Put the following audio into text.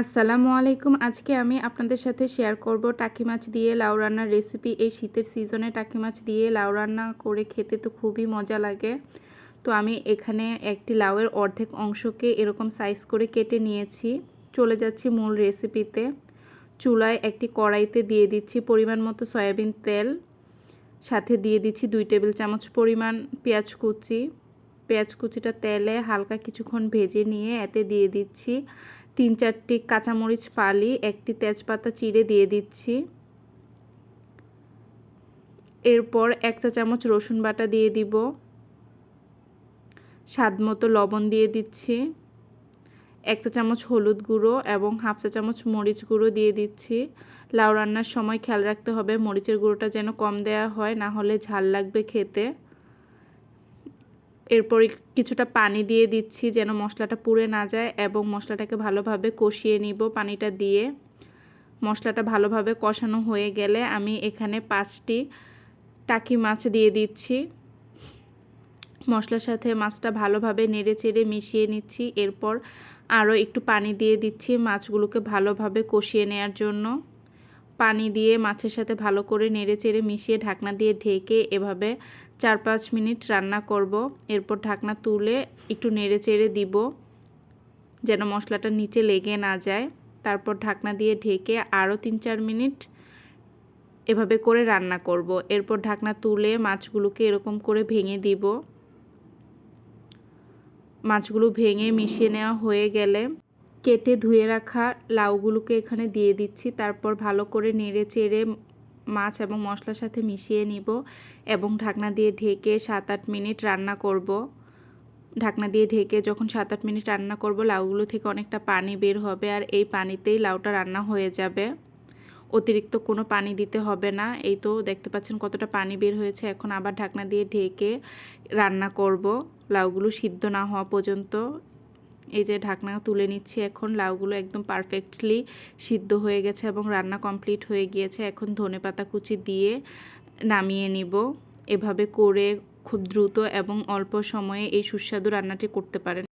আসসালামু আলাইকুম। আজকে আমি আপনাদের সাথে শেয়ার করব টাকি মাছ দিয়ে লাউ রান্নার রেসিপি এই শীতের সিজনে টাকি মাছ দিয়ে লাউ রান্না করে খেতে তো খুবই মজা লাগে। তো আমি এখানে একটি লাউয়ের অর্ধেক অংশকে এরকম সাইজ করে কেটে নিয়েছি। চলে যাচ্ছি মূল রেসিপিতে চুলায় একটি কড়াইতে দিয়ে দিচ্ছি পরিমাণ মতো সয়াবিন তেল। সাথে দিয়ে দিচ্ছি দুই টেবিল চামচ পরিমাণ পেঁয়াজ কুচি। পেঁয়াজ কুচিটা তেলে হালকা কিছুক্ষণ ভেজে নিয়ে এতে দিয়ে দিচ্ছি তিন চারটি কাঁচামরিচ ফালি, একটি তেজপাতা চিড়ে দিয়ে দিচ্ছি। এরপর এক চা চামচ রসুন বাটা দিয়ে দিব। স্বাদ মতো লবণ দিয়ে দিচ্ছি। এক চা চামচ হলুদ গুঁড়ো এবং হাফ চা চামচ মরিচ গুঁড়ো দিয়ে দিচ্ছি। লাউ রান্নার সময় খেয়াল রাখতে হবে মরিচের গুঁড়োটা যেন কম দেওয়া হয়, না হলে ঝাল লাগবে খেতে। এরপর কিছুটা পানি দিয়ে দিচ্ছি যেন মশলাটা পুড়ে না যায় এবং মশলাটাকে ভালোভাবে কষিয়ে নিব পানিটা দিয়ে। মশলাটা ভালোভাবে কষানো হয়ে গেলে আমি এখানে পাঁচটি টাকি মাছ দিয়ে দিচ্ছি। মশলার সাথে মাছটা ভালোভাবে নেড়ে চেড়ে মিশিয়ে নিচ্ছি। এরপর আরও একটু পানি দিয়ে দিচ্ছি মাছগুলোকে ভালোভাবে কষিয়ে নেওয়ার জন্য। পানি দিয়ে মাছের সাথে ভালো করে নেড়ে চেড়ে মিশিয়ে ঢাকনা দিয়ে ঢেকে এভাবে চার পাঁচ মিনিট রান্না করব। এরপর ঢাকনা তুলে একটু নেড়ে চেড়ে দিব যেন মশলাটা নিচে লেগে না যায়। তারপর ঢাকনা দিয়ে ঢেকে আরও তিন চার মিনিট এভাবে করে রান্না করব। এরপর ঢাকনা তুলে মাছগুলোকে এরকম করে ভেঙে দিব। মাছগুলো ভেঙে মিশিয়ে নেওয়া হয়ে গেলে কেটে ধুয়ে রাখা লাউগুলোকে এখানে দিয়ে দিচ্ছি। তারপর ভালো করে নেড়ে চেড়ে মাছ এবং মশলার সাথে মিশিয়ে নিব এবং ঢাকনা দিয়ে ঢেকে সাত আট মিনিট রান্না করব। ঢাকনা দিয়ে ঢেকে যখন সাত আট মিনিট রান্না করব, লাউগুলো থেকে অনেকটা পানি বের হবে আর এই পানিতেই লাউটা রান্না হয়ে যাবে। অতিরিক্ত কোনো পানি দিতে হবে না। এই তো দেখতে পাচ্ছেন কতটা পানি বের হয়েছে। এখন আবার ঢাকনা দিয়ে ঢেকে রান্না করব। লাউগুলো সিদ্ধ না হওয়া পর্যন্ত এই যে ঢাকনা তুলে নিচ্ছি এখন, লাউগুলো একদম পারফেক্টলি সিদ্ধ হয়ে গেছে এবং রান্না কমপ্লিট হয়ে গিয়েছে। এখন ধনে পাতা কুচি দিয়ে নামিয়ে নিব। এভাবে করে খুব দ্রুত এবং অল্প সময়ে এই সুস্বাদু রান্নাটি করতে পারেন।